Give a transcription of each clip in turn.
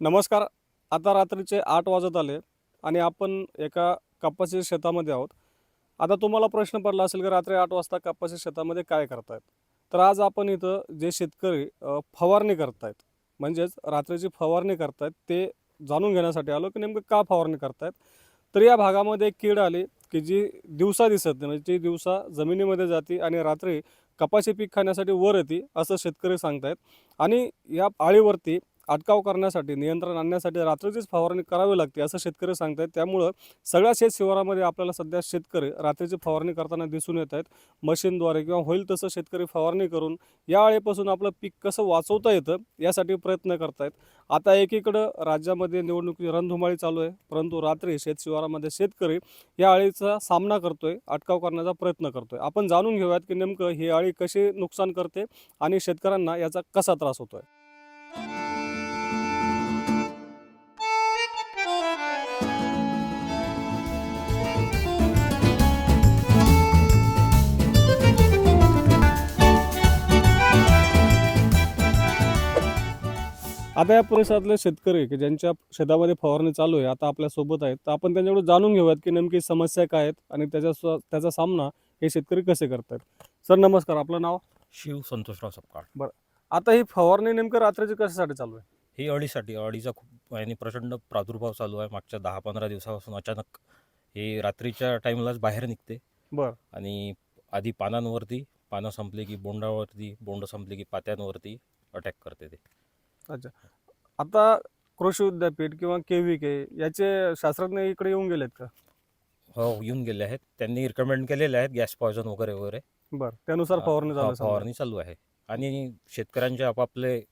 नमस्कार. आता रात्रीचे आठ वाजत आले आणि आपण एका कपाशी शेतामध्ये आहोत. आता तुम्हाला प्रश्न पडला असेल की रात्री आठ वाजता कपाशी शेतामध्ये काय करतायत? तर आज आपण इथं जे शेतकरी फवारणी करतायत म्हणजेच रात्रीची फवारणी करतायत ते जाणून घेण्यासाठी आलो की नेमकं का फवारणी करतायत? तर या भागामध्ये एक कीड आली की जी दिवसा दिसत नाही म्हणजे ती दिवसा जमिनीमध्ये जाते आणि रात्री कपाशी पीक खाण्यासाठी वर येते असं शेतकरी सांगतायत. आणि या आळीवरती अटकाव करण्यासाठी नियंत्रण आणण्यासाठी रात्रीचीच फवारणी करावी लागते असं शेतकरी सांगतायत. त्यामुळं सगळ्या शेत शिवारामध्ये आपल्याला सध्या शेतकरी रात्रीची फवारणी करताना दिसून येत आहेत. मशीनद्वारे किंवा होईल तसं शेतकरी फवारणी करून या वेळेपासून आपलं पीक कसं वाचवता येतं यासाठी प्रयत्न करतायत. आता एकीकडं राज्यामध्ये निवडणुकीची रणधुमाळी चालू आहे परंतु रात्री शेत शिवारामध्ये शेतकरी या अळीचा सामना करतोय अटकाव करण्याचा प्रयत्न करतोय. आपण जाणून घेऊयात की नेमकं ही अळी कशी नुकसान करते आणि शेतकऱ्यांना याचा कसा त्रास होतोय. आता या परिसरातले शेतकरी की ज्यांच्या शेतामध्ये फवारणी चालू आहे आता आपल्यासोबत आहेत तर आपण त्यांच्याकडे जाणून घेऊयात की नेमकी समस्या काय आहेत आणि त्याच्या त्याचा सामना हे शेतकरी कसे करतायत. सर नमस्कार. आपलं नाव? शिव संतोषराव सपकाळ. आता ही फवारणी नेमकं रात्रीची कशासाठी चालू आहे? ही अळीसाठी. अळीचा खूप आणि प्रचंड प्रादुर्भाव चालू आहे. मागच्या दहा पंधरा दिवसापासून अचानक हे रात्रीच्या टाईमलाच बाहेर निघते. बरं. आणि आधी पानांवरती पानं संपली की बोंडावरती बोंड संपली की पात्यांवरती अटॅक करते ते. आता कृषी विद्यापीठ किंवा के व्ही के याचे शास्त्रज्ञ इकडे येऊन गेलेत का? हो येऊन गेले आहेत. त्यांनी रिकमेंड केलेले आहेत गॅस पॉयझन वगैरे वगैरे. बरं. त्यानुसार फवारणी हा, चालू समजा. फवारणी चालू आहे. आणि शेतकऱ्यांचे आपापले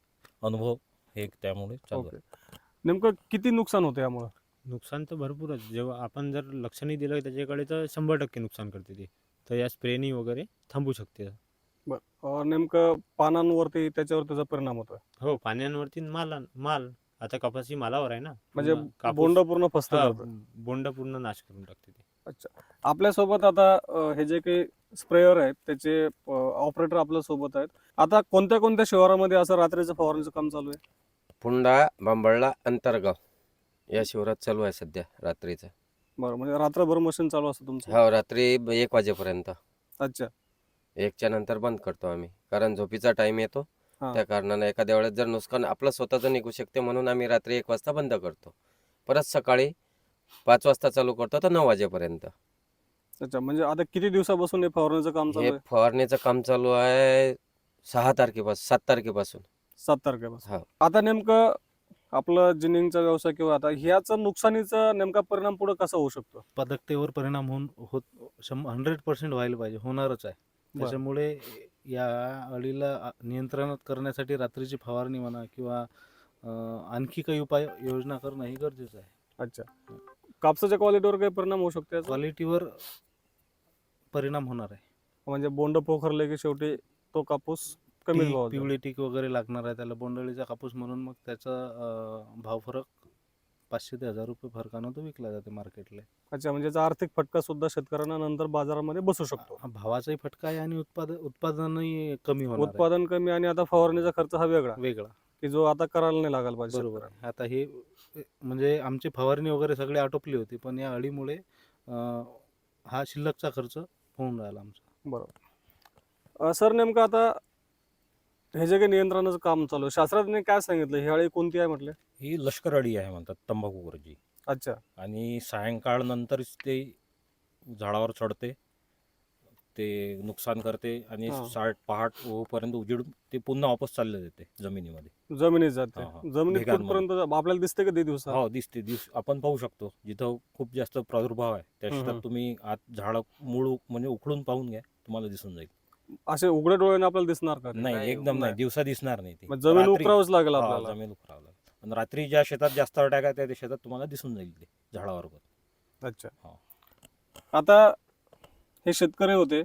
अनुभव हे त्यामुळे चालू आहे. ओके नेमकं किती नुकसान होतं यामुळं? नुकसान तर भरपूरच. जेव्हा आपण जर लक्ष नाही दिलं त्याच्याकडे तर शंभर टक्के नुकसान करते ते. तर या स्प्रेनी वगैरे थांबू शकते. बरं. नेमकं पानांवरती त्याच्यावर त्याचा परिणाम होतोय. हो पाण्यांवरती माल माल. आता कपाशी मालावर आहे ना. म्हणजे पूर्ण कापूस- बोंड पूर्ण फस्त हा. बोंड पूर्ण नाश करून टाकते ते. आपल्यासोबत आता अ, हे जे काही स्प्रेयर आहेत त्याचे ऑपरेटर आपल्यासोबत आहेत. आता कोणत्या कोणत्या शहरामध्ये असं रात्रीचं फवारणीचं काम चालू आहे? पुंडा बांबळला अंतरगाव. या शिवरात चालू आहे सध्या रात्रीचं. बरं म्हणजे रात्रभर मशीन चालू असतं तुमचं? हो रात्री ब- एक वाजेपर्यंत. अच्छा. एकच्या नंतर बंद करतो आम्ही. कारण झोपीचा टाइम येतो. हा. त्या कारणानं एखाद्या वेळेस जर नुकसान आपलं स्वतःचं निघू शकते म्हणून आम्ही रात्री एक वाजता बंद करतो. परत सकाळी पाच वाजता चालू करतो तर नऊ वाजेपर्यंत. अच्छा म्हणजे आता किती दिवसापासून हे फवारणीचं काम चालू हे आहे? फवारणीचं काम चालू आहे सहा तारखेपासून सात तारखेपासून. सात तारखेपासून. हो. आता नेमकं आपलं जिनिंगचा व्यवसाय किंवा आता ह्याचं नुकसानीचा नेमका परिणाम पुढे कसा होऊ शकतो? उत्पादकतेवर परिणाम होऊन होत हंड्रेड पर्सेंट व्हायला पाहिजे होणारच आहे. त्याच्यामुळे या अळीला नियंत्रणात करण्यासाठी रात्रीची फवारणी म्हणा किंवा अं, आणखी काही उपाय योजना करणं हे गरजेचं आहे अच्छा कापसाच्या क्वालिटीवर काही परिणाम होऊ शकतो याचा? क्वालिटीवर परिणाम होणार आहे म्हणजे बोंड पोखरले की शेवटी तो कापूस कमी भावात. पिवळी टीक वगैरे लागणार आहे त्याला बोंडळीचा कापूस म्हणून मग त्याचा अं, भाव फरक पाचशे ते हजार रुपये फरकानं तो विकला जाते मार्केटला अच्छा म्हणजे याचा आर्थिक फटका सुद्धा शेतकऱ्यांना नंतर बाजारामध्ये बसू शकतो भावाचाही फटका आहे आणि उत्पादन उत्पादनही कमी होणार आहे. उत्पादन कमी आणि आता फवारणीचा खर्च हा वेगळा वेगळा की जो आता करायला नाही लागायला पाहिजे बरोबर. आहे. आता हे म्हणजे आमची फवारणी वगैरे सगळी आटोपली होती पण या अळीमुळे अ, हा शिल्लकचा खर्च होऊन राहिला आमचा बरोबर अ, सर नेमकं आता हे जे काही नियंत्रणाचं काम चालू आहे. शास्त्रज्ञांनी काय सांगितलं? ही अळी कोणती आहे म्हटले? ही लष्कर अळी आहे म्हणतात तंबाखूवरची अच्छा. आणि सायंकाळ नंतरच ते झाडावर चढते ते नुकसान करते आणि हा. साठ पहाट होईपर्यंत उजेडून ते पुन्हा वापस चालले जाते जमिनीमध्ये. जमिनीत जाते. हा, हा. जमिनीत ढेगांमध्ये. कुठपर्यंत आपल्याला दिसते का ते दिवसा हो दिसते. दिवस आपण पाहू शकतो. जिथं खूप जास्त प्रादुर्भाव आहे त्या हम्म, शेतात. तुम्ही आत झाड मूळ म्हणजे उखडून पाहून घ्या तुम्हाला दिसून जाईल. असे उघड्या डोळ्याने आपल्याला दिसणार का ते? नाही नाही, एकदम नाही. दिवसा दिसणार नाही ते. मग जमीन रात्री- उकरावंच लागेल हा, आपल्याला. जमीन उकरावं लागेल. आणि रात्री ज्या शेतात जास्त अटॅक आहे त्या शेतात तुम्हाला दिसून जाईल ते झाडावर अच्छा. हा. आता हे शेतकरी होते.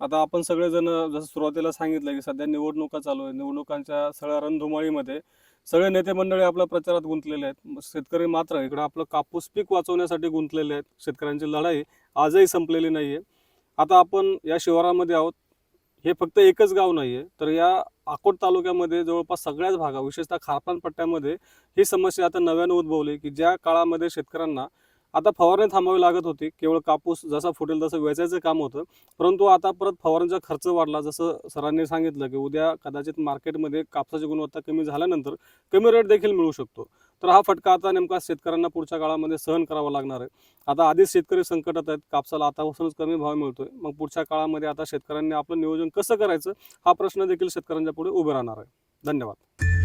आता आपण सगळेजण जसं सुरुवातीला सांगितलं की सध्या निवडणुका चालू आहे निवडणुकांच्या सगळ्या रणधुमाळीमध्ये सगळे नेते मंडळी आपल्या प्रचारात गुंतलेले आहेत. शेतकरी मात्र इकडे आपलं कापूस पीक वाचवण्यासाठी गुंतलेले आहेत. शेतकऱ्यांची लढाई आजही संपलेली नाहीये. आता आपण या शिवारामध्ये आहोत. हे फक्त एकच गाव नाही आहे तर या अकोट तालुक्यामध्ये जवळपास सगळ्याच भागा विशेषतः खारपान पट्ट्यामध्ये ही समस्या आता नव्यानं उद्भवली की ज्या काळामध्ये शेतकऱ्यांना आता फवारणी थांबावी लागत होती केवळ कापूस जसा फुटेल तसं वेचायचं काम होतं परंतु आता परत फवारणीचा खर्च वाढला. जसं सरांनी सांगितलं की उद्या कदाचित मार्केटमध्ये कापसाची गुणवत्ता कमी झाल्यानंतर कमी रेट देखील मिळू शकतो. तर हा फटका आता नेमका शेतकऱ्यांना पुढच्या काळामध्ये सहन करावा लागणार आहे. आता आधीच शेतकरी संकटात आहेत कापसाला आतापासूनच कमी भाव मिळतोय. मग पुढच्या काळामध्ये आता शेतकऱ्यांनी आपलं नियोजन कसं करायचं हा प्रश्न देखील शेतकऱ्यांच्या पुढे उभे राहणार आहे. धन्यवाद.